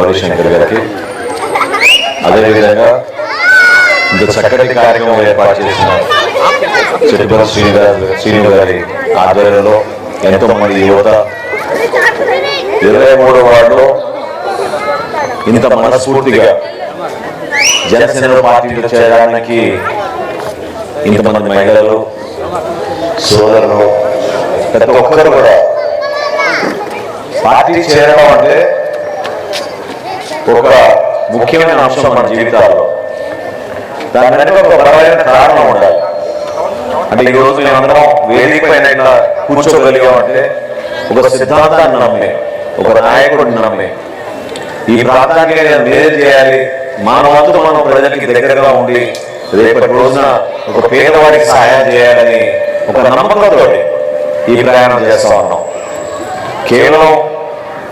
గౌరీ శంకర్ గారికి. అదేవిధంగా ఇంత చక్కటి కార్యక్రమం ఏర్పాటు చేసిన చిట్టుపల్లి శ్రీను గారు శ్రీను గారి ఆధ్వర్యంలో ఎంతో మంది యువత ఇరవై మూడు వార్డులో ఇంత మనస్ఫూర్తిగా జనసేన పార్టీలో చేరడానికి ఇంతమంది మహిళలు సోదరులు ప్రతి ఒక్కరు కూడా పార్టీ చేరడం అంటే ఒక ముఖ్యమైన అంశం మన జీవితాల్లో. దాని వెనక ఒక బలమైన కారణం ఉండాలి. అంటే ఈ రోజు మేమందరం వేదిక పైన ఇట్లా కూర్చోగలిగామంటే ఒక సిద్ధాంతాన్ని నమ్మి ఒక నాయకుడిని నమ్మి. ఈ ప్రాంతానికి నేను మేలు చేయాలి. మా వంతు మనం ప్రజలకి దగ్గరగా ఉండి రేపటి రోజున ఒక పేదవాడికి సహాయం చేయాలని ఒక నమ్మకంతో ఈ ప్రయాణం చేస్తా ఉన్నాం. కేవలం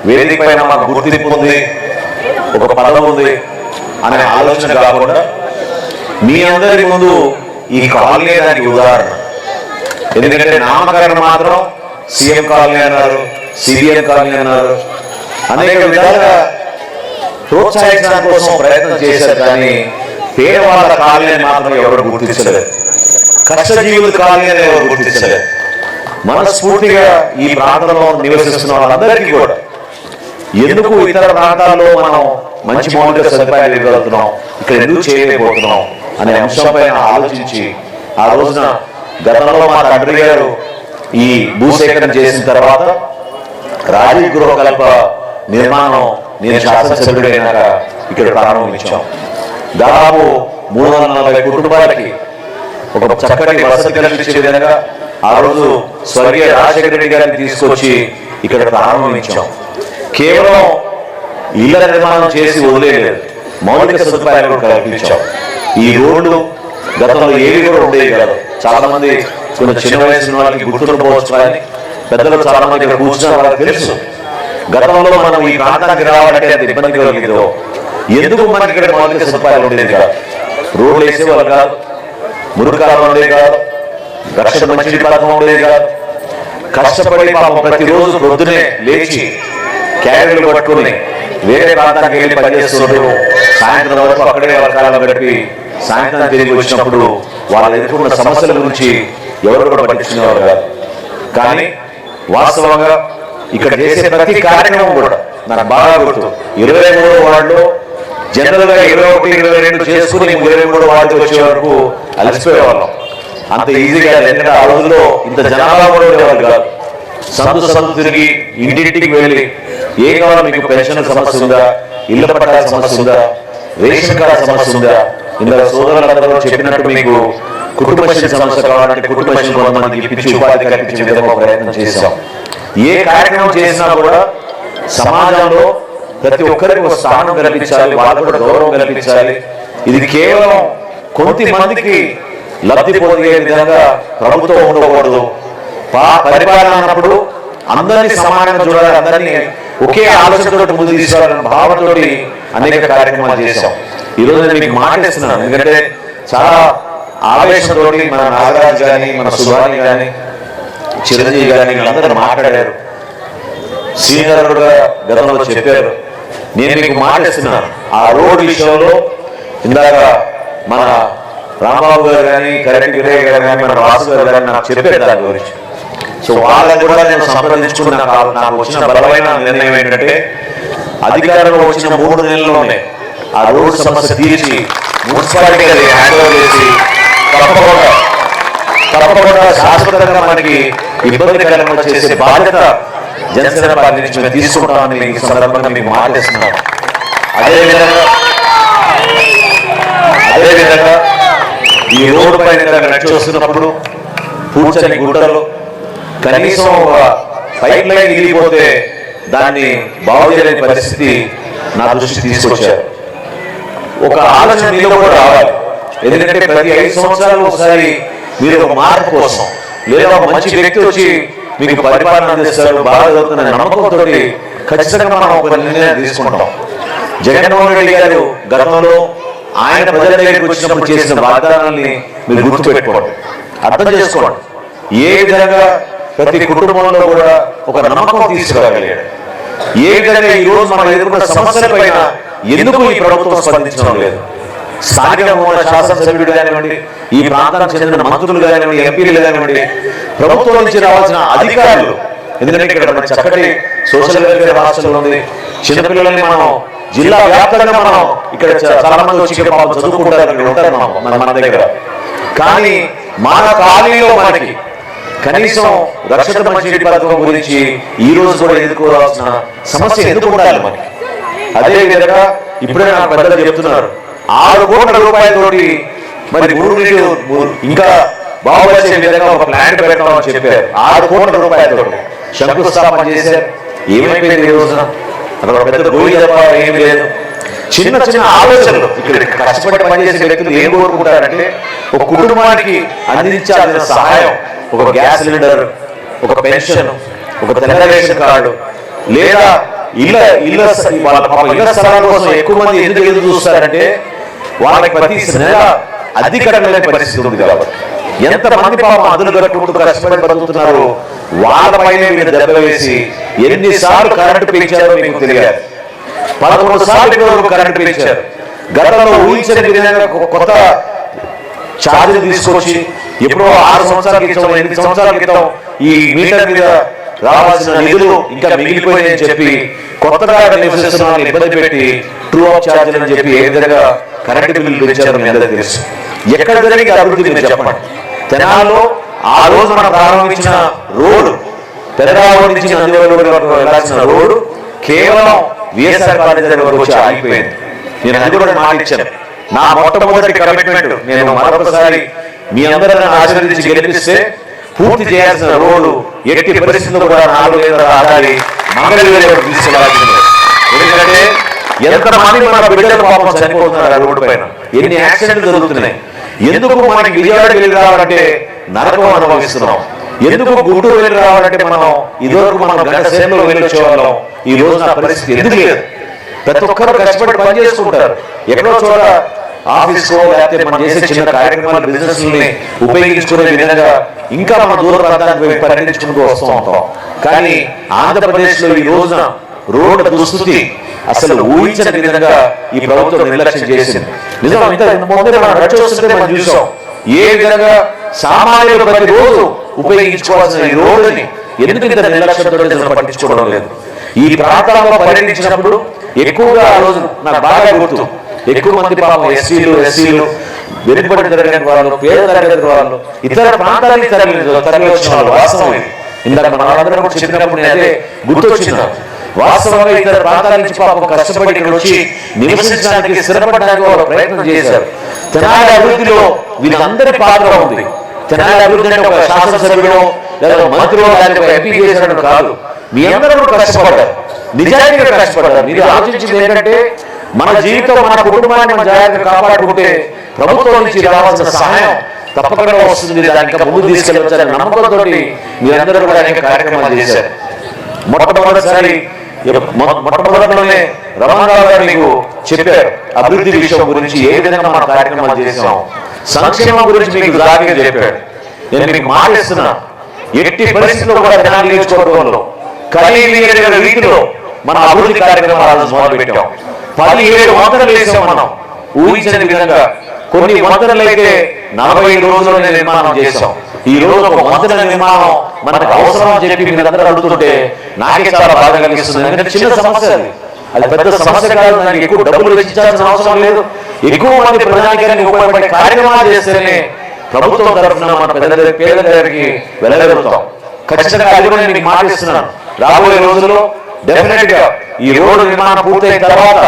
వేదిక పైన మాకు గుర్తింపు ఉంది. ఒక పదం ఉంది అనే ఆలోచన కాకుండా మీ అందరి ముందు ఈ కాలనీ దానికి ఉదాహరణ. ఎందుకంటే నామకరణం మాత్రం సీఎం కాలనీ అన్నారు సిబిఎం కాలనీ అన్నారు. అనేక విధాలుగా ప్రోత్సహించడం కోసం ప్రయత్నం చేశారు కానీ పేదవాళ్ళ కాలనీ మాత్రం ఎవరు గుర్తించలేదు. కష్టజీవుల కాలనీ అని ఎవరు గుర్తించలేదు. మనస్ఫూర్తిగా ఈ ప్రాంతంలో నివసిస్తున్న వాళ్ళందరికీ కూడా ఎందుకు ఇతర ప్రాంతాల్లో మనం మంచి మౌలిక సదుపాయాలు ఇవ్వగలుగుతున్నాం? ఇక్కడ ఎందుకు చేయలేకపోతున్నాం? అనే అంశంపై ఆలోచించి ఆ రోజున గతంలో మా తండ్రి గారు ఈ భూసేకరణ చేసిన తర్వాత రాజీవ్ గృహకల్ప నిర్మాణం నేను శాసనసభ్యుడైనాక ఇక్కడ ప్రారంభించాం. దాదాపు మూడు వందల నలభై కుటుంబాలకి ఒక చక్కటి వసతి కల్పించే విధంగా ఆ రోజు స్వర్గీయ రాజశేఖర రెడ్డి గారిని తీసుకొచ్చి ఇక్కడ ప్రారంభించాం. కేవలం ఇళ్ళ నిర్మాణం చేసి వదిలేదు మౌలిక సదుపాయాలు కూడా కల్పించాం. ఈ రోడ్లు గతంలో ఏవి కూడా ఉండేవి కాదు. చాలా మంది కొన్ని చిన్న వయసు వాళ్ళకి గుర్తుండవచ్చు కానీ పెద్దలు చాలా మంది ఇక్కడ కూర్చున్న వాళ్ళకి తెలుసు. గతంలో మనం ఈ ప్రాంతానికి రావాలంటే అది ఇబ్బంది కలిగిందో. ఎందుకు మనకి ఇక్కడ మౌలిక సదుపాయాలు ఉండేది కాదు? రోడ్లు వేసేవాళ్ళు కాదు. మురుకాలం ఉండేది కాదు. రక్షణ మంచి పథకం ఉండేది కాదు. కష్టపడి పాపం ప్రతిరోజు పొద్దునే లేచి క్యారియర్లు పట్టుకుని వేరే ప్రాంతానికి వెళ్ళి పనిచేస్తుంటూ సాయంత్రం వరకు అక్కడే వాళ్ళ గడిపి సాయంత్రం తిరిగి వచ్చినప్పుడు వాళ్ళు ఎదుర్కొన్న సమస్యల గురించి ఎవరు కూడా పట్టించుకునేవారు కాదు. కానీ వాస్తవంగా ఇక్కడ చేసే ప్రతి కార్యక్రమం కూడా నాకు బాగా గుర్తు. ఇరవై మూడు వార్డులో జనరల్గా ఇరవై ఒకటి ఇరవై రెండు చేసుకుని ఇరవై మూడు వార్డుకి వచ్చే వరకు అలసిపోయేవాళ్ళం. అంత ఈజీగా ఎందుకంటే ఆ రోజుల్లో ఇంత జనాభా కూడా ఉండేవాళ్ళు కాదు. సందు సందు తిరిగి ఇంటింటికి వెళ్ళి ఏ కావాలో మీకు పెన్షన్ సమస్య ఉందా? ఇళ్ళ పట్టాల సమస్య ఉందా? రేషన్ కార్డు సమస్య ఉందా? ఇందులో సోదరులందరూ చెప్పినట్టు మీకు కుటుంబ శ్రీ సమస్య కావాలంటే కుటుంబ శ్రీ ఇప్పించి ఉపాధి కల్పించే విధంగా ఒక ప్రయత్నం చేశాం. ఏ కార్యక్రమం చేసినా కూడా సమాజంలో ప్రతి ఒక్కరికి ఒక స్థానం కల్పించాలి వాళ్ళకు కూడా గౌరవం కల్పించాలి. ఇది కేవలం కొద్ది మందికి లబ్ధి పొందే విధంగా ప్రభుత్వం ఉండకూడదు. పరిపాలన అన్నప్పుడు అందరినీ సమానంగా చూడాలి అందరినీ ఒకే ఆలోచనతో ముందు తీసుకోవాలని భావంతో అనేక కార్యక్రమాలు చేశాం. ఈ రోజు నేను మీకు మాట్లాడుతున్నాను ఎందుకంటే చాలా ఆవేశంతో మన నాగరాజు కానీ మన సుభాని కానీ చిరంజీవి కానీ వీళ్ళందరూ మాట్లాడారు. సీనియర్ కూడా గతంలో చెప్పారు. నేను మీకు మాట్లాడుతున్నాను ఆ రోడ్ విషయంలో ఇందాక మన రామబాబు గారు కానీ కరెంట్ వినయ్ గారు కానీ మన రాసు గారు కానీ నాకు చెప్పారు దాని గురించి. సో వాళ్ళని కూడా నేను సంప్రదించుకున్న నాకు వచ్చిన బలమైన నిర్ణయం ఏంటంటే అధికారంలో వచ్చిన మూడు నెలల్లోనే ఆ రోడ్డు సమస్య తీర్చి మున్సిపాలిటీ హ్యాండ్ ఓవర్ చేసి తప్పకుండా తప్పకుండా శాశ్వతంగా మనకి ఇబ్బంది కలగకుండా చేసే బాధ్యత జనసేన పార్టీ నుంచి మేము తీసుకుంటామని మీకు ఈ సందర్భంగా మీకు మాటిస్తున్నాం అదేవిధంగా అదేవిధంగా ఈ రోడ్డు పైన నడిచి వస్తున్నప్పుడు పూడ్చని గుట్టలు కనీసం ఒక పైప్ లైన్ ఇరిగిపోతే దాన్ని బాగు చేయలేని పరిస్థితి నా దృష్టి తీసుకొచ్చారు. ఒక ఆలోచన మీలో కూడా రావాలి. ఎందుకంటే ప్రతి ఐదు సంవత్సరాలు ఒకసారి మీరు ఒక మార్పు కోసం లేదా ఒక మంచి వ్యక్తి వచ్చి మీకు పరిపాలన అందిస్తారు బాగా జరుగుతున్న నమ్మకంతో ఖచ్చితంగా మనం ఒక నిర్ణయం తీసుకుంటాం. జగన్మోహన్ రెడ్డి గారు గతంలో ఆయన ప్రజల దగ్గరికి వచ్చినప్పుడు చేసిన వాగ్దానాన్ని మీరు గుర్తుపెట్టుకోండి. అర్థం చేసుకోండి. ఏ విధంగా ప్రతి కుటుంబంలో కూడా ఒక నమ్మకం తీసుకురాగలిగాడు. ఏ విధంగా ఈ రోజు మనం ఎదుర్కొన్న సమస్యల పైన ఎందుకు ఈ ప్రభుత్వం స్పందించడం లేదు? స్థానికంగా ఉన్న శాసనసభ్యుడు కానివ్వండి ఈ ప్రాంతానికి చెందిన మంత్రులు కానివ్వండి ఎంపీలు కానివ్వండి ప్రభుత్వం నుంచి రావాల్సిన అధికారులు ఎందుకంటే ఇక్కడ మన చక్కటి సోషల్ వెల్ఫేర్ హాస్టల్ ఉంది. చిన్నపిల్లల్ని మనం జిల్లా వ్యాప్తంగా మనం ఇక్కడ చాలా మంది వచ్చి చదువుకుంటారు ఇక్కడ ఉంటారు మనం మన మన దగ్గర. కానీ మన కాలనీలో మనకి కనీసం రక్షిత మంచినీటి పథకం గురించి ఈ రోజు కూడా ఎదుర్కోవాల్సిన సమస్య ఎందుకు ఉండాలి మనకి? అదే విధంగా ఇప్పుడే నాకు పెద్దలు చెప్తున్నారు. ఆరు కోట్ల రూపాయలతోటి మరి మురుగునీటి ఇంకా బాగుపరిచే విధంగా ఒక ప్లాంట్ పెడతామని చెప్పారు. ఆరు కోట్ల రూపాయలతో శంకుస్థాపన చేశారు. ఏమైపోయింది ఈ రోజున? అక్కడ పెద్ద గోళీ తప్ప ఏమీ లేదు. చిన్న చిన్న ఆలోచనలు. ఇక్కడ కష్టపడి పనిచేసే వ్యక్తులు ఏం కోరుకుంటారంటే ఒక కుటుంబానికి అందించాల్సిన సహాయం ఒక గ్యాస్ సిలిండర్ ఒక పెన్షన్ ఒక తెల్ల రేషన్ కార్డు లేదా ఇళ్ళ ఇళ్ళ వాళ్ళ పాప ఇళ్ళ స్థలాల కోసం ఎక్కువ మంది ఎందుకు ఎదురు చూస్తారంటే వాళ్ళకి ప్రతి నెల కట్టలేని పరిస్థితి ఉంది కాబట్టి ఎంత మంది పాపం అదులు కట్టుకుంటూ కష్టపడి బతుకుతున్నారు? వాళ్ళపైన మీరు దెబ్బ వేసి ఎన్నిసార్లు కరెంటు పెంచారో మీకు తెలియాలి. పదకొండు సార్లు ఇప్పటివరకు కరెంటు పెంచారు. గతంలో ఊహించని విధంగా కొత్త ఛార్జీలు తీసుకొచ్చి ఎప్పుడో ఆరు సంవత్సరాల క్రితం ఎనిమిది సంవత్సరాల క్రితం ఈ మీటర్ మీద రావాల్సిన నిధులు ఇంకా మిగిలిపోయాయని చెప్పి కొత్తగా నివసిస్తున్న ఇబ్బంది పెట్టి ట్రూ ఆఫ్ ఛార్జీలు అని చెప్పి ఏ విధంగా కరెంటు బిల్లు పెంచారు మీ అందరికీ తెలుసు. ఎక్కడ జరిగి అభివృద్ధి మీరు చెప్పండి. తెనాల్లో ఆ రోజు మనం ప్రారంభించిన రోడ్డు పెదరావు నుంచి నందివరం వెళ్ళాల్సిన రోడ్డు కేవలం విఎస్ఆర్ కాలేజ్ వరకు వచ్చి ఆగిపోయింది. నేను అది కూడా మాటిచ్చాను. నా మొట్టమొదటి కమిట్మెంట్ నేను మరొకసారి మీ అందరిని ఆశీర్వదించి గెలిపిస్తే పూర్తి చేయాల్సిన రోడ్డు ఎట్టి పరిస్థితులు కూడా నాలుగు వేల ఆడాలి మంగళగిరి వరకు తీసుకెళ్ళాల్సింది ఎందుకంటే ఎంతమంది మన బిడ్డల పాపం చనిపోతున్నారు ఆ రోడ్డు పైన. ఎన్ని యాక్సిడెంట్లు జరుగుతున్నాయి. ఎందుకు మనకి విజయవాడ వెళ్ళి రావాలంటే నరకం అనుభవిస్తున్నాం. ఎందుకు గుంటూరు వెళ్ళి రావాలంటే మనం ఇదివరకు మనం గంట సేపలో వెళ్ళొచ్చేవాళ్ళం ఈ రోజు నా పరిస్థితి ఎందుకు లేదు? ప్రతి ఒక్కరు కష్టపడి పని చేసుకుంటారు. ఎక్కడో చోట ఆఫీస్ లేకపోతే మనం చేసే చిన్న కార్యక్రమాలు బిజినెస్ ఉపయోగించుకునే విధంగా ఇంకా మన దూర ప్రాంతానికి వెళ్ళి పరిగణించుకుంటూ వస్తూ ఉంటాం. కానీ ఆంధ్రప్రదేశ్లో ఈ రోజున రోడ్డు దుస్థితి అసలు ఊహించని విధంగా ఈ ప్రభుత్వం నిర్లక్ష్యం చేసింది. నిజం ఇంత ముందే మనం నడిచొస్తుంటే మనం చూసాం. ఏ విధంగా సామాన్యులు ప్రతిరోజు ఉపయోగించుకోవాల్సిన ఈ రోడ్డుని ఎందుకు ఇంత నిర్లక్ష్యంతో పట్టించుకోవడం లేదు. ఈ ప్రాంతాల్లో పర్యటించినప్పుడు ఎక్కువగా ఆ రోజు నాకు బాగా గుర్తు. ఎక్కువ మంది పాపం ఎస్సీలు ఎస్సీలు వెనుకబడి తరగతి వాళ్ళు పేద తరగతి వాళ్ళు ఇతర ప్రాంతానికి తరలి తరలి వచ్చిన వాళ్ళు వాస్తవం ఇది. ఇందాక మనందరం కూడా చెప్పినప్పుడు అదే గుర్తొచ్చింది వాస్తవంగా ఇతర ప్రాంతాల నుంచి పాపం కష్టపడి ఇక్కడ వచ్చి నివసించడానికి స్థిరపడడానికి వాళ్ళు ప్రయత్నం చేశారు. తెనాలి అభివృద్ధిలో వీళ్ళందరి పాత్ర ఉంది. తెనాలి అభివృద్ధి అంటే ఒక శాసనసభ్యుడు లేదా మంత్రిలో లేదా ఒక ఎంపీ చేశాడని కాదు. మీ అందరూ కష్టపడ్డారు. నిజాయితీగా కష్టపడ్డారు. మీరు ఆలోచించింది ఏంటంటే మన జీవితం మన కుటుంబాన్ని మన జాగ్రత్తగా కాపాడుకుంటే ప్రభుత్వం నుంచి రావాల్సిన సహాయం తప్పకుండా వస్తుంది. దానికి ఇంకా ముందు తీసుకెళ్ళవచ్చని నమ్మకంతో మీరందరూ కూడా అనేక కార్యక్రమాలు చేశారు. మొట్టమొదటిసారి మొట్టమొదటిలోనే రమణరావు గారు మీకు చెప్పారు అభివృద్ధి విషయం గురించి ఏ విధంగా మన కార్యక్రమాలు చేసాం సంక్షేమం గురించి మీకు దారిగా చెప్పాడు. నేను మీకు మాటిస్తున్నా ఎట్టి పరిస్థితుల్లో కూడా జనాలు నియోజకవర్గంలో కలిగిన రీతిలో మన అభివృద్ధి కార్యక్రమాలను మొదలు పెట్టాం పదిహేడు వందలు వేసాం మనం. ఊహించని విధంగా కొన్ని వందలు అయితే నలభై రోజుల్లోనే నిర్మాణం చేశాం. ఈ రోజు ఒక వంతెన నిర్మాణం మనకు అవసరం అని చెప్పి మీరందరూ అడుగుతుంటే నాకే చాలా బాధ కలిగిస్తుంది. ఎందుకంటే చిన్న సమస్య అది. అది పెద్ద సమస్య కాదు. దానికి ఎక్కువ డబ్బులు వెచ్చించాల్సిన అవసరం లేదు. ఎక్కువ మంది ప్రజానికానికి ఉపయోగపడే కార్యక్రమాలు చేస్తేనే ప్రభుత్వం తరఫున మన పెద్ద పేద దగ్గరికి వెళ్ళగలుగుతాం ఖచ్చితంగా అది కూడా నేను మీకు మాటిస్తున్నాను. రాబోయే రోజుల్లో డెఫినెట్గా ఈ రోడ్డు నిర్మాణం పూర్తయిన తర్వాత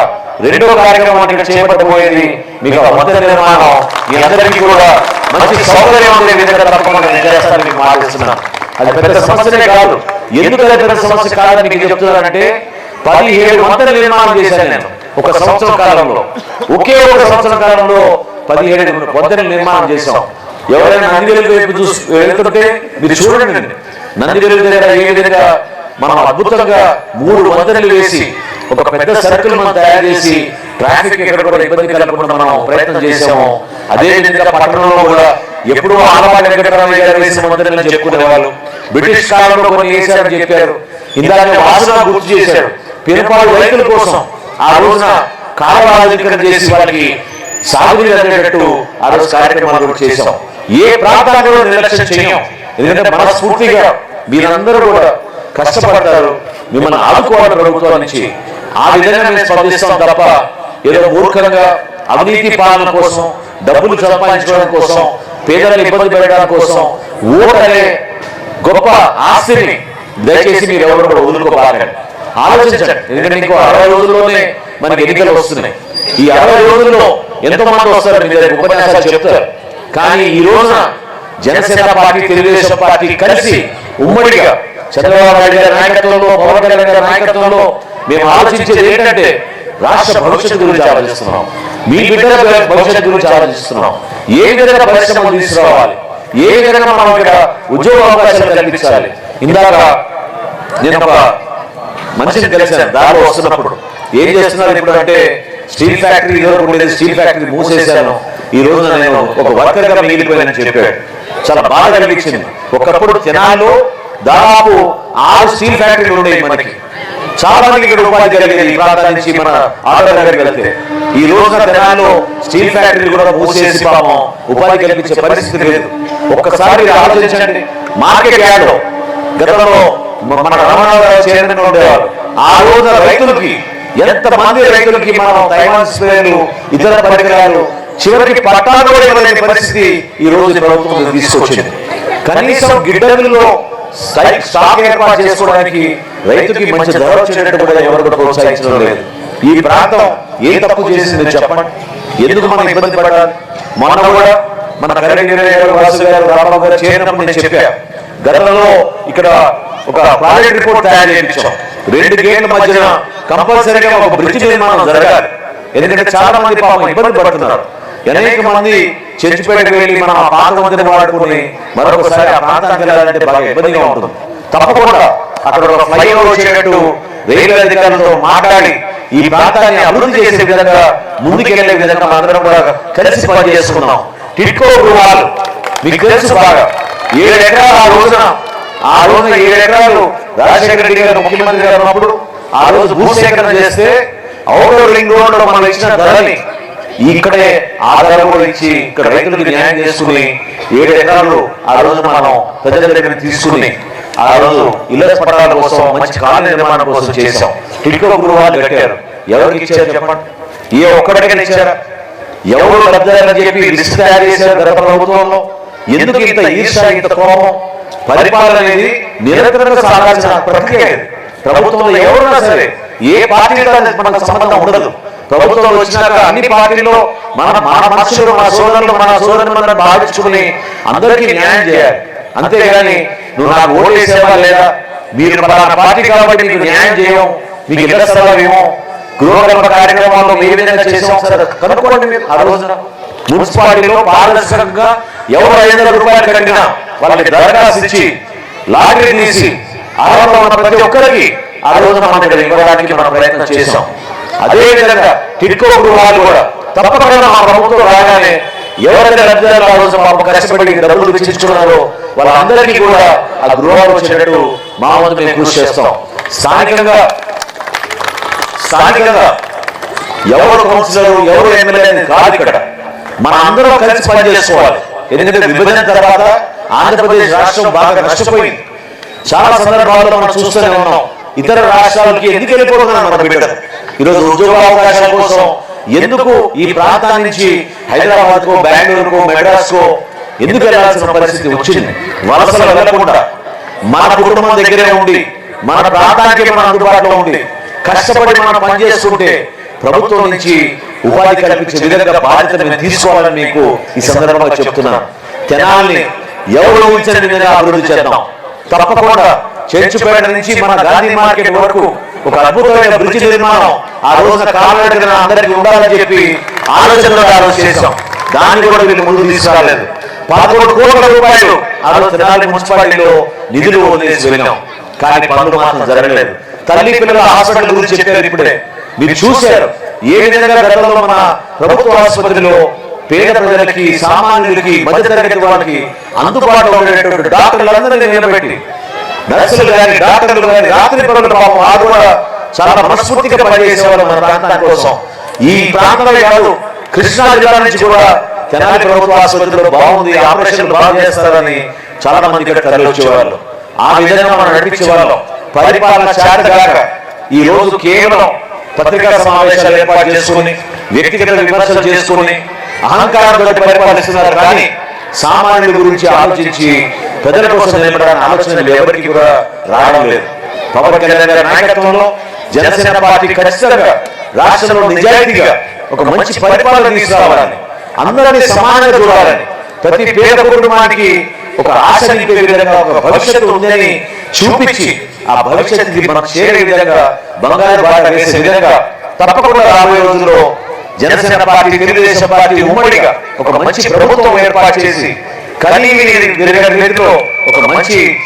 రెండో కార్యక్రమం ఇక్కడ చేపట్టబోయేది మీకు ఆ వంతెన నిర్మాణం. మీ అందరికీ కూడా మంచి సౌకర్యం ఉండే విధంగా తప్పకుండా నేను చేస్తానని మీకు మాటిస్తున్నాను. అది పెద్ద సమస్యనే కాదు. ఎందుకు పెద్ద సమస్య కాదని మీకు చెప్తున్నానంటే పదిహేడు వందల నిర్మాణం చేశాను నేను ఒక సంవత్సరం కాలంలో. ఒకే ఒక సంవత్సరం కాలంలో పదిహేడు వందల నిర్మాణం చేశాం. ఎవరైనా నందివెలుగు వైపు చూసి వెళ్తుంటే మీరు చూడండి. నందివెలుగు దగ్గర ఏ విధంగా మనం అద్భుతంగా మూడు వందలు వేసి ఒక పెద్ద సర్కిల్ మనం తయారు చేసి ట్రాఫిక్ ఎక్కడ కూడా ఇబ్బంది కలగకుండా మనం ప్రయత్నం చేసాము అదే విధంగా పట్టణంలో కూడా ఎప్పుడు ఆలవాళ్ళ వెంకటరామయ్య గారు వేసిన మందిరం చెప్పుకునే వాళ్ళు బ్రిటిష్ కాలంలో కొన్ని వేశారని చెప్పారు. ఇందాక వాసన గుర్తు చేశారు. పినపాడు రైతుల కోసం ఆ రోజున కాలవాధికరణ చేసి వాళ్ళకి సాగునీరు అందేటట్టు ఆ రోజు కార్యక్రమాలు కూడా చేశాం. ఏ ప్రాంతాన్ని కూడా నిర్లక్ష్యం చేయం ఎందుకంటే మనస్ఫూర్తిగా మీరందరూ కూడా కష్టపడతారు మిమ్మల్ని ఆదుకోవాలి ప్రభుత్వం నుంచి. ఆ విధంగా మేము స్పందిస్తాం తప్ప ఏదో మూర్ఖంగా అవినీతి పాలన కోసం డబ్బులు సంపాదించుకోవడం కోసం పేదలను ఇబ్బంది పెట్టడం కోసం ఓటనే గొప్ప ఆస్తిని దయచేసి మీరు ఎవరు కూడా వదులుకోబాకండి ఆలోచించండి. ఎందుకంటే ఇంకో అరవై రోజుల్లోనే మనకి ఎన్నికలు వస్తున్నాయి. ఈ అరవై రోజుల్లో ఎంతో మంది వస్తారు మీ దగ్గర ఉపన్యాసాలు చెప్తారు. కానీ ఈ రోజున జనసేన పార్టీ తెలుగుదేశం పార్టీ కలిసి ఉమ్మడిగా చంద్రబాబు నాయుడు గారి నాయకత్వంలో పవన్ కళ్యాణ్ గారి నాయకత్వంలో మేము ఆలోచించేది ఏంటంటే రాష్ట్ర భవిష్యత్తు గురించి ఆలోచిస్తున్నాం. మీ బిడ్డల భవిష్యత్తు గురించి ఆలోచిస్తున్నాం. ఏ విధంగా పరిశ్రమలు తీసుకురావాలి? ఏ విధంగా మనం ఇక్కడ ఉద్యోగ అవకాశాలు కల్పించాలి? ఇందాక నేను ఒక మనిషిని కలిశాను దారిలో వస్తున్నప్పుడు. ఏం చేస్తున్నారు ఇప్పుడు అంటే స్టీల్ ఫ్యాక్టరీ ఇదివరకు ఉండేది స్టీల్ ఫ్యాక్టరీ మూసేశాను. ఈ రోజు నేను ఒక వర్కర్గా మిగిలిపోయానని చెప్పాడు. చాలా బాధ కలిగించింది. ఒకప్పుడు తెనాలిలో దాదాపు ఆరు స్టీల్ ఫ్యాక్టరీలు ఉండేవి మనకి. చాలా మందికి ఉపాధి కలిగేది ఈ ప్రాంతం నుంచి మన ఆటో దగ్గరికి వెళ్తే. ఈ రోజున తెనాలిలో స్టీల్ ఫ్యాక్టరీలు కూడా మూసేసి పాపం ఉపాధి కల్పించే పరిస్థితి లేదు. ఒక్కసారి ఆలోచించండి. మార్కెట్ యార్డ్ గతంలో మన రమణారావు చైర్మన్ ఉండేవారు. ఆ రోజున రైతులకి ఎంత మంది రైతులకి మనం తైవాన్ స్ప్రేలు ఇతర పరికరాలు చివరికి పట్టాలు కూడా ఇవ్వలేని పరిస్థితి ఈ రోజు ప్రభుత్వం తీసుకొచ్చింది. కనీసం గిడ్డంగుల్లో స్టాక్ ఏర్పాటు చేసుకోవడానికి రైతుకి మంచి ధర వచ్చేటట్టు కూడా ఎవరు కూడా ప్రోత్సహించడం లేదు. ఈ ప్రాంతం ఏ తప్పు చేసింది చెప్పండి. ఎందుకు మనం ఇబ్బంది పడాలి? మొన్న కూడా మన గారు వాసు గారు రామారావు గారు చేరినప్పుడు నేను చెప్పా. గతంలో ఇక్కడ ఒక ప్రాజెక్ట్ రిపోర్ట్ తయారు చేయించాం. రెండు గేట్ల మధ్యన కంపల్సరీగా ఒక బ్రిడ్జ్ నిర్మాణం జరగాలి. ఎందుకంటే చాలా మంది పాపం ఇబ్బంది పడుతున్నారు. అనేక మంది చర్చిపేటకు వెళ్ళి మనం ఆ పాత మందిని వాడుకుని మరొకసారి ఆ ప్రాంతానికి వెళ్ళాలంటే బాగా ఇబ్బందిగా ఉంటుంది. తప్పకుండా అక్కడ ఒక ఫ్లైఓవర్ వచ్చేటట్టు రైల్వే అధికారులతో మాట్లాడి ఈ ప్రాంతాన్ని అభివృద్ధి చేసే విధంగా ముందుకెళ్ళే విధంగా మనందరం కూడా కలిసి పనిచేసుకున్నాం టిట్కో గృహాలు మీకు తెలుసు బాగా. ఏడు ఎకరాలు ఆ రోజున ఆ రోజున ఏడు ఎకరాలు రాజశేఖర రెడ్డి గారు ముఖ్యమంత్రి గారు ఉన్నప్పుడు ఆ రోజు భూసేకరణ చేస్తే ఔటర్ రింగ్ రోడ్లో మనం ఇచ్చిన ధరని ఇక్కడే ఆధారం కూడా ఇచ్చి ఇక్కడ రైతులకు న్యాయం చేసుకుని ఏడు ఎకరాలు ఆ రోజు మనం ప్రజల దగ్గర తీసుకుని ఆ రోజు ఇళ్ళ పట్టాల కోసం మంచి కాలనీ నిర్మాణం కోసం చేశాం. టిడ్కో గృహాలు కట్టారు. ఎవరికి ఇచ్చారు చెప్పండి? ఏ ఒక్కడికైనా ఇచ్చారా? ఎవరు లబ్ధారని చెప్పి లిస్ట్ తయారు చేశారు గత ప్రభుత్వంలో? ఎందుకు ఇంత ఈర్ష ఇంత కోపం? పరిపాలన అనేది నిరంతరంగా సాగాల్సిన ప్రక్రియ ప్రభుత్వంలో ఎవరున్నా సరే ఏ పార్టీ మనకు సంబంధం ఉండదు. ప్రభుత్వం వచ్చినాక అన్ని పార్టీలో మన మన మనుషులు మన సోదరులు మన సోదరులను భావించుకుని అందరికీ న్యాయం చేయాలి. అంతేగాని నువ్వు నాకు ఓటు వేసేవా లేదా? మీరు పలానా పార్టీ కాబట్టి నీకు న్యాయం చేయం. మీకు ఇళ్ళ స్థలమేమో గృహకల్ప కార్యక్రమాల్లో ఏ విధంగా చేసాం సార్ కనుక్కోండి మీరు ఆ రోజున. మున్సిపాలిటీలో పారదర్శకంగా ఎవరు ఐదు వందల రూపాయలు కట్టినా వాళ్ళకి దరఖాస్తు ఇచ్చి లాటరీ తీసి అర్హత ఉన్న ప్రతి ఒక్కరికి ఆ రోజున మనం ఇక్కడ ఇవ్వడానికి మనం ప్రయత్నం చేసాం అదే విధంగా టిడ్కో గృహాలు కూడా తప్పకుండా మా ప్రభుత్వం రాగానే ఎవరైతే లబ్ధిదారులు ఆ రోజు పాపం కష్టపడి డబ్బులు వెచ్చించుకున్నారో వాళ్ళందరికీ కూడా ఆ గృహాలు వచ్చినట్టు మా వంతు మేము కృషి చేస్తాం. స్థానికంగా స్థానికంగా ఎవరు కౌన్సిలర్ ఎవరు ఎమ్మెల్యే కాదు ఇక్కడ. మన అందరం కలిసి పనిచేసుకోవాలి ఎందుకంటే విభజన తర్వాత ఆంధ్రప్రదేశ్ రాష్ట్రం బాగా నష్టపోయింది. చాలా సందర్భాల్లో మనం చూస్తూనే ఉన్నాం. ఇతర రాష్ట్రాలకి ఎందుకు వెళ్ళిపోతున్నారు మన బిడ్డలు ఈరోజు ఉద్యోగ అవకాశాల కోసం ఎందుకు ఈ ప్రాంతం నుంచి హైదరాబాద్ కో బెంగళూరుకో మెడ్రాస్ కో ఎందుకు వెళ్ళాల్సిన పరిస్థితి వచ్చింది? వలసలు వెళ్ళకుండా మన కుటుంబం దగ్గరే ఉండి మన ప్రాంతానికి మన అందుబాటులో ఉండి కష్టపడి మనం పనిచేస్తుంటే ప్రభుత్వం నుంచి ఉపాధి కల్పించే విధంగా బాధ్యత మేము తీసుకోవాలని మీకు ఈ సందర్భంగా చెప్తున్నాను. తెనాల్ని ఎవరు ఊహించని విధంగా అభివృద్ధి చేద్దాం. తప్పకుండా చర్చిపేట నుంచి మన గాంధీ మార్కెట్ వరకు ఒక అద్భుతమైన బ్రిడ్జ్ నిర్మాణం ఆ రోజున కాలనడిగిన అందరికీ ఉండాలని చెప్పి ఆలోచనలో ఆలోచన చేశాం. దాన్ని కూడా వీళ్ళు ముందు తీసుకురాలేదు. పదకొండు కోట్ల రూపాయలు ఆ రోజు తెనాలి మున్సిపాలిటీలో నిధులు వదిలేసి వెళ్ళాం. కానీ పనులు మాత్రం జరగలేదు. తల్లి పిల్లల హాస్పిటల్ గురించి చెప్పారు ఇప్పుడే. మీరు చూశారు. ఏ విధంగా గతంలో మన ప్రభుత్వ ఆసుపత్రిలో పేద ప్రజలకి సామాన్యులకి మధ్యతరగతి వాళ్ళకి అందుబాటులో ఉండేటువంటి డాక్టర్లందరినీ నిలబెట్టి నర్సులు కానీ డాక్టర్లు కానీ రాత్రి పనులు పాపం వారు కూడా చాలా మనస్ఫూర్తిగా పనిచేసేవారు మన ప్రాంతాని కోసం. ఈ ప్రాంతమే కాదు కృష్ణా జిల్లా నుంచి కూడా తెనాలి ప్రభుత్వ ఆసుపత్రిలో బాగుంది ఆపరేషన్ బాగా చేస్తారని చాలా మంది ఇక్కడ తరలి వచ్చేవాళ్ళు. ఆ విధంగా మనం నడిపించేవాళ్ళం. పరిపాలన చేతగాక ఈ రోజు కేవలం పత్రికా సమావేశాలు ఏర్పాటు చేసుకుని వ్యక్తిగత విమర్శలు చేసుకుని అహంకారంతో పరిపాలిస్తున్నారు. కానీ సామాన్యుల గురించి ఆలోచించి ప్రజల కోసం నిలబడాలని ఆలోచన ఎవరికి కూడా రావడం లేదు. పవన్ కళ్యాణ్ గారి నాయకత్వంలో జనసేన పార్టీ ఖచ్చితంగా రాష్ట్రంలో నిజాయితీగా ఒక మంచి పరిపాలన తీసుకురావాలని అందరినీ సమానంగా చూడాలని ప్రతి పేద కుటుంబానికి ఒక ఆశ నింపే విధంగా ఒక భవిష్యత్తు ఉందని చూపించి ఆ భవిష్యత్తుకి మనం చేరే విధంగా బంగారు బాట వేసే విధంగా తప్పకుండా రాబోయే రోజుల్లో జనసేన పార్టీ తెలుగుదేశం పార్టీ ఉమ్మడిగా ఒక మంచి ప్రభుత్వం ఏర్పాటు చేసి కలిగిలో ఒక మంచి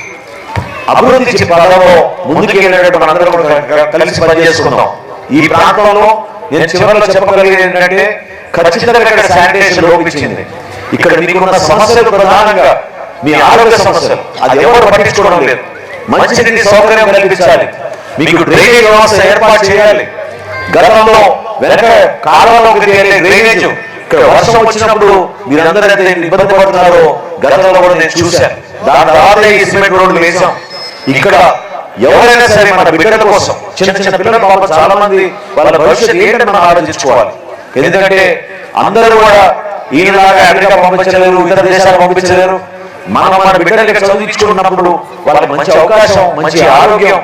అభివృద్ధి పదంలో ముందుకు మనందరం కూడా కలిసి పనిచేసుకున్నాం ఈ ప్రాంతంలో నేను చివరిలో చెప్పగలిగేది ఏంటంటే ఖచ్చితంగా ఇక్కడ శానిటేషన్ లోపించింది. ఇక్కడ మీకున్న సమస్యలు ప్రధానంగా మీ ఆరోగ్య సమస్యలు. అది ఎవరు పట్టించుకోవడం లేదు. మంచినీటి సౌకర్యం కల్పించాలి. మీకు డ్రైనేజ్ వ్యవస్థ ఏర్పాటు చేయాలి. గతంలో వెనక కాలంలోకి తేలే డ్రైనేజ్. ఇక్కడ వర్షం వచ్చినప్పుడు మీరందరూ ఎంత ఇబ్బంది పడుతున్నారో గతంలో కూడా నేను చూశాను. దాని తర్వాత ఈ సిమెంట్ రోడ్లు వేసాం ఇక్కడ ఎవరైనా సరే మన బిడ్డల కోసం చిన్న చిన్న పిల్లల పాపం చాలా మంది వాళ్ళ భవిష్యత్తు ఏంటంటే మనం ఆలోచించుకోవాలి. ఎందుకంటే అందరూ కూడా ఈయనలాగా అమెరికా పంపించలేరు ఇతర దేశాలకు పంపించలేరు. మనం మన బిడ్డలకి చదివించుకున్నప్పుడు వాళ్ళకి మంచి అవకాశం మంచి ఆరోగ్యం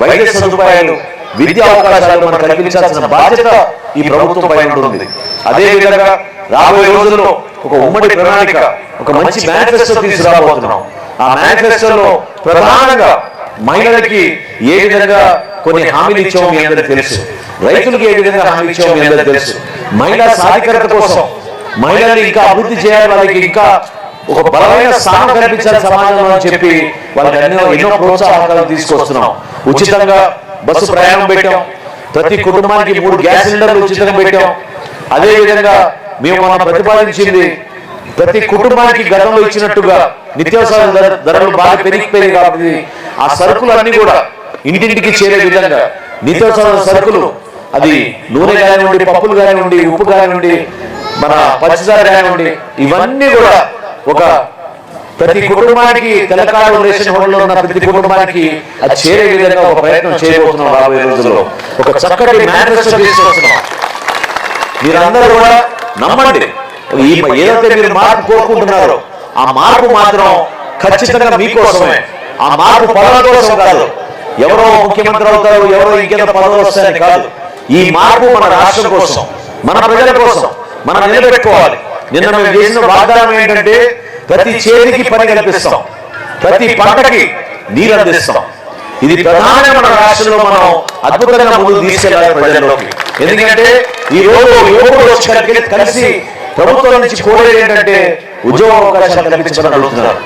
వైద్య సదుపాయాలు విద్యా అవకాశాలు మనకు కల్పించాల్సిన బాధ్యత ఈ ప్రభుత్వం పైన ఉంటుంది. అదే విధంగా రాబోయే రోజుల్లో ఒక ఉమ్మడి ప్రణాళిక ఒక మంచి మేనిఫెస్టో తీసుకురాబోతున్నాం. ఆ మేనిఫెస్టోలో ప్రధానంగా మహిళలకి ఏ విధంగా కొన్ని హామీలు ఇచ్చామో మీ అందరికీ తెలుసు. రైతులకు ఏ విధంగా హామీ ఇచ్చామో మీ అందరికీ తెలుసు. మహిళా సాధికారత కోసం మహిళల్ని ఇంకా అభివృద్ధి చేయాలి వాళ్ళకి ఇంకా ఒక బలమైన స్థానం కల్పించాలి సమాజంలో అని చెప్పి వాళ్ళకి ఎన్నో ఎన్నో ప్రోత్సాహకాలు తీసుకొస్తున్నాం. ఉచితంగా బస్సు ప్రయాణం పెట్టాం. ప్రతి కుటుంబానికి మూడు గ్యాస్ సిలిండర్లు ఉచితంగా పెట్టాం. అదే విధంగా మేము మనం ప్రతిపాదించింది ప్రతి కుటుంబానికి గతంలో ఇచ్చినట్టుగా నిత్యావసర ధర- ధరలు బాగా పెరిగిపోయాయి కాబట్టి ఆ సరుకులన్నీ కూడా ఇంటింటికి చేరే విధంగా నిత్యావసర సరుకులు అది నూనె కానివ్వండి పప్పులు కానివ్వండి ఉప్పు కానివ్వండి మన పంచదార కానివ్వండి ఇవన్నీ కూడా ఒక ప్రతి కుటుంబానికి తెలంగాణ రేషన్ హోటల్లో ఉన్న ప్రతి కుటుంబానికి అది చేరే విధంగా ఒక ప్రయత్నం చేయబోతున్నాం రాబోయే రోజుల్లో. ఒక చక్కటి మేనిఫెస్టో తీసుకొస్తున్నాం. మీరందరూ కూడా నమ్మండి. ఈ ఏదైతే మీరు మార్పు కోరుకుంటున్నారో ఆ మార్పు మాత్రం ఖచ్చితంగా మీకోసమే. ఆ మార్పు పదవుల కోసం కాదు. ఎవరో ముఖ్యమంత్రి అవుతారు ఎవరో ఇంకేదో పదవులు వస్తాయని కాదు. ఈ మార్పు మన రాష్ట్రం కోసం మన ప్రజల కోసం మనం నిలబెట్టుకోవాలి. నిన్న మేము చేసిన వాగ్దానం ఏంటంటే ప్రతి చేతికి పని కల్పిస్తాం. ప్రతి పంటకి నీరు అందిస్తాం. ఇది ప్రధానంగా మన రాష్ట్రంలో మనం అద్భుతంగా ముందుకు తీసుకెళ్ళాలి ప్రజల్లోకి. ఎందుకంటే ఈ రోజు యువకులు వచ్చి కలిసి- కలిసి ప్రభుత్వం నుంచి కోరేది ఏంటంటే ఉద్యోగ అవకాశాలు కల్పించమని అడుగుతున్నారు.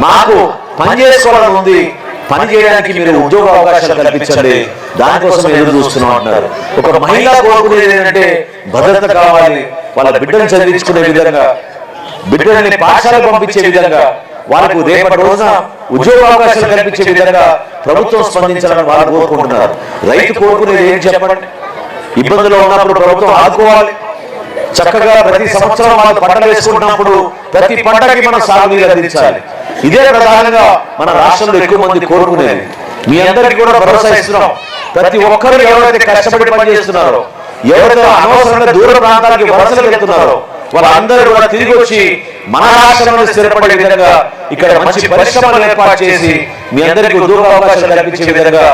మాకు పని చేసుకోవాలని ఉంది. పని చేయడానికి మీరు ఉద్యోగ అవకాశాలు కల్పించండి. దానికోసం ఎదురు చూస్తున్నాం అంటున్నారు. ఒక మహిళ కోరుకునేది ఏంటంటే భద్రత కావాలి. వాళ్ళ బిడ్డను చదివించుకునే విధంగా బిడ్డల్ని పాఠశాలకు పంపించే విధంగా వాళ్ళకు రేపటి రోజున ఉద్యోగ అవకాశాలు కల్పించే విధంగా ప్రభుత్వం స్పందించాలని వాళ్ళు కోరుకుంటున్నారు. రైతు కోరుకునేది ఏం చెప్పండి? ఇబ్బందులు ఉన్నప్పుడు ప్రభుత్వం ఆదుకోవాలి. చక్కగా ప్రతి సంవత్సరం వాళ్ళు పంటలు వేసుకుంటున్నప్పుడు ప్రతి పంటకి మనం సాగునీరు అందించాలి. ఇదే ప్రధానంగా మన రాష్ట్రంలో ఎక్కువ మంది కోరుకునేది. మీ అందరికీ కూడా భరోసా ఇస్తున్నాం. ప్రతి ఒక్కరు ఎవరైతే కష్టపడి పనిచేస్తున్నారో ఎవరైతే అనవసరంగా దూర ప్రాంతానికి వలసలు వెళ్తున్నారో వాళ్ళందరూ కూడా తిరిగి వచ్చి మన రాష్ట్రంలో స్థిరపడే విధంగా ఇక్కడ మంచి పరిశ్రమలు ఏర్పాటు చేసి మీ అందరికీ ఉద్యోగ అవకాశాలు కల్పించే విధంగా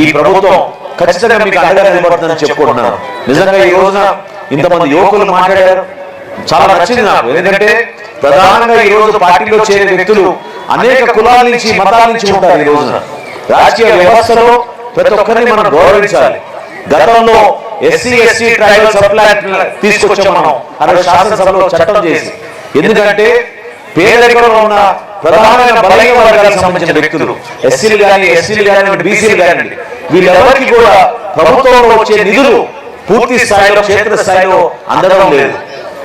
ఈ ప్రభుత్వం ఖచ్చితంగా మీకు అండగా నిలబడుతుందని చెప్పుకుంటున్నాను. నిజంగా ఈ రోజున ఇంతమంది యువకులు మాట్లాడారు. చాలా నచ్చింది నాకు. ఎందుకంటే ప్రధానంగా ఈ రోజు పార్టీలో చేరే వ్యక్తులు అనేక కులాల నుంచి మతాల నుంచి ఉంటారు ఈ రోజున. రాజకీయ వ్యవస్థలో ప్రతి ఒక్కరిని మనం గౌరవించాలి. గతంలో ఎస్సీ ఎస్టీ ట్రైబల్ సప్లాట్ తీసుకొచ్చాం మనం. అక్కడ శాసనసభలో చట్టం చేసి. ఎందుకంటే పేదరికంలో ఉన్న ప్రధానమైన బలహీన వర్గాలకు సంబంధించిన వ్యక్తులు. ఎస్సీలు కానీ ఎస్సీలు కానీ బీసీలు కానీ వీళ్ళెవరికి కూడా ప్రభుత్వంలో వచ్చే నిధులు పూర్తి స్థాయిలో క్షేత్ర స్థాయిలో అందడం లేదు.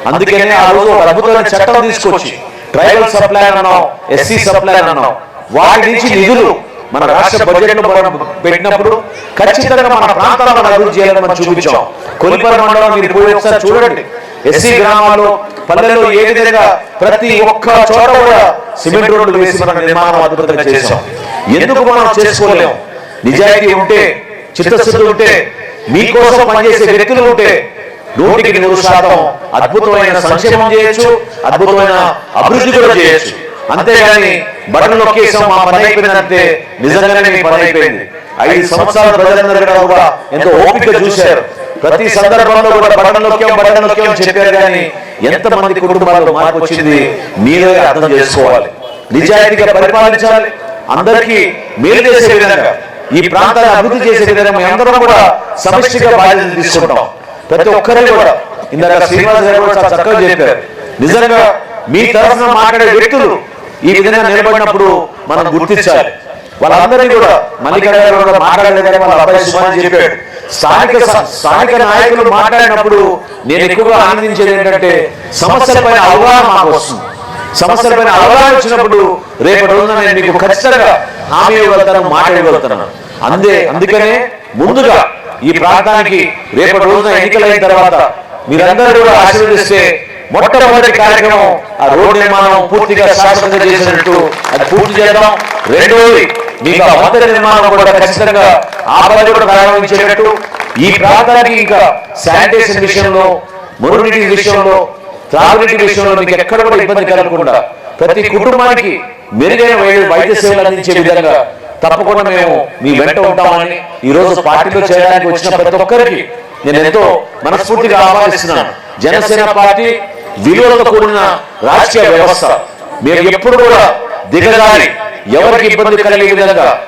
అందుకనే ఆ రోజు ఒక అద్భుతమైన చట్టం తీసుకొచ్చి ట్రైబల్ సప్లై అన్నాం ఎస్సీ సప్లై అన్నాం. వాటి నుంచి నిధులు మన రాష్ట్ర బడ్జెట్లో మనం పెట్టినప్పుడు ఖచ్చితంగా మన ప్రాంతాలను అభివృద్ధి చేయాలని మనం చూపించాం. కొలిపర మండలం మీరు పోయి ఒకసారి చూడండి. ఎస్సీ గ్రామాల్లో పల్లెల్లో ఏ విధంగా ప్రతి ఒక్క చోట కూడా సిమెంట్ రోడ్లు వేసి మనం నిర్మాణం అద్భుతంగా చేశాం. ఎందుకు మనం చేసుకోలేము నిజాయితీ ఉంటే చిత్తశుద్ధి ఉంటే మీకోసం పనిచేసే వ్యక్తులు ఉంటే నూటికి నూరు శాతం అద్భుతమైన సంక్షేమం చేయొచ్చు అద్భుతమైన అభివృద్ధి కూడా చేయొచ్చు. అంతేగాని బటన్ నొక్కేసాం మా పని అయిపోయిందంటే నిజంగానే మీ పని అయిపోయింది. ఐదు సంవత్సరాల ప్రజలందరూ కూడా ఎంతో ఓపిక చూశారు. ప్రతి సందర్భంలో కూడా బటన్ నొక్కాం బటన్ నొక్కాం చెప్పారు కానీ ఎంతమంది కుటుంబాల్లో మార్పు వచ్చింది మీరే అర్థం చేసుకోవాలి. నిజాయితీగా పరిపాలించాలి. అందరికీ మేలు చేసే విధంగా ఈ ప్రాంతాన్ని అభివృద్ధి చేసే విధంగా మేము అందరం కూడా సమష్టిగా బాధ్యత తీసుకుంటాం. ప్రతి ఒక్కరిని కూడా ఇందాక శ్రీనివాస్ గారు కూడా చక్కగా చెప్పారు. నిజంగా మీ తరఫున మాట్లాడే వ్యక్తులు ఈ విధంగా నిలబడినప్పుడు మనం గుర్తించాలి. వాళ్ళందరినీ కూడా మల్లికార్జున కూడా మాట్లాడలేదని వాళ్ళ అబ్బాయి సుమాన్ చెప్పాడు. స్థానిక స్థానిక నాయకులు మాట్లాడినప్పుడు నేను ఎక్కువగా ఆనందించేది ఏంటంటే సమస్యలపైన అవగాహన మాకు వస్తుంది సమస్యలపైన అవగాహన వచ్చినప్పుడు రేపటి రోజున నేను మీకు ఖచ్చితంగా హామీ ఇవ్వగలుగుతాను మాట ఇవ్వగలుగుతాను. అందే అందుకనే ముందుగా ఈ ప్రాంతానికి రేపటి రోజున ఎన్నికలైన తర్వాత మీరందరూ కూడా ఆశీర్వదిస్తే మొట్టమొదటి కార్యక్రమం ఆ రోడ్డు నిర్మాణం పూర్తిగా శాశ్వతంగా చేసినట్టు అది పూర్తి చేద్దాం. రెండోది మీకు ఆ వంతెన నిర్మాణం కూడా ఖచ్చితంగా ఆ పని కూడా ప్రారంభించేటట్టు ఈ ప్రాంతానికి ఇంకా శానిటేషన్ విషయంలో మురుగునీటి విషయంలో త్రాగునీటి విషయంలో మీకు ఎక్కడ కూడా ఇబ్బంది కలగకుండా ప్రతి కుటుంబానికి మెరుగైన వైద్య సేవలు అందించే విధంగా తప్పకుండా మేము మీ వెంట ఉంటామని ఈ రోజు పార్టీలో చేయడానికి వచ్చిన ప్రతి ఒక్కరికి నేను ఎంతో మనస్ఫూర్తిగా ఆహ్వానిస్తున్నాను. జనసేన పార్టీ విలువలతో కూడిన రాజకీయ వ్యవస్థ. మేము ఎప్పుడు కూడా దిగజారి ఎవరికి ఇబ్బంది కలిగే విధంగా?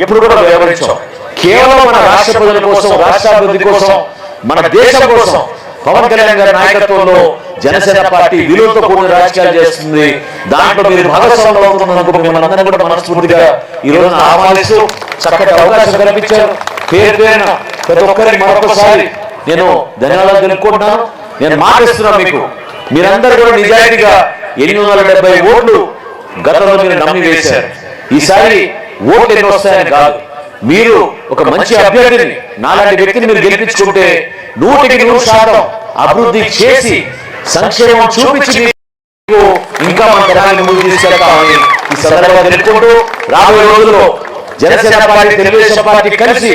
ఎప్పుడు కూడా వ్యవహరించాం. కేవలం మన రాష్ట్ర ప్రజల కోసం రాష్ట్రాభివృద్ధి కోసం మన దేశం కోసం పవన్ కళ్యాణ్ గారి నాయకత్వంలో జనసేన పార్టీ విలువతో కూడిన రాజకీయాలు చేస్తుంది. దాంట్లో మీరు భాగస్వాములు అవుతున్నందుకు మిమ్మల్ని అందరినీ కూడా మనస్ఫూర్తిగా ఈ రోజున ఆహ్వానిస్తూ చక్కటి అవకాశం కల్పించారు. పేరు పేరున ప్రతి ఒక్కరిని మరొకసారి నేను ధన్యవాదాలు తెలుపుకుంటున్నాను. నేను మాటిస్తున్నాను మీకు. మీరందరూ కూడా నిజాయితీగా ఎనిమిది వందల డెబ్బై ఓట్లు గతంలో మీరు నమ్మి వేశారు. ఈసారి ఓట్లు ఎన్ని వస్తాయని కాదు. మీరు ఒక మంచి అభ్యర్థిని నాలాంటి వ్యక్తిని మీరు గెలిపించుకుంటే నూటికి నూరు శాతం అభివృద్ధి చేసి సంక్షేమం చూపించి ఇంకా మన తరాన్ని ముందుకు తీసుకెళ్తామని ఈ సందర్భంగా తెలుపుకుంటూ రాబోయే రోజుల్లో జనసేన పార్టీ తెలుగుదేశం పార్టీ కలిసి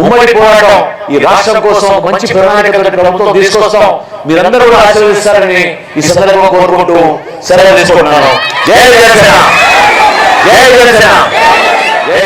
ఉమ్మడి పోరాటం ఈ రాష్ట్రం కోసం మంచి ప్రణాళిక ప్రభుత్వం తీసుకొస్తాం. మీరందరూ కూడా ఆశీర్వదిస్తారని ఈ సందర్భంగా కోరుకుంటూ సెలవు తీసుకుంటున్నాను. జై జనసేన జై జనసేన జై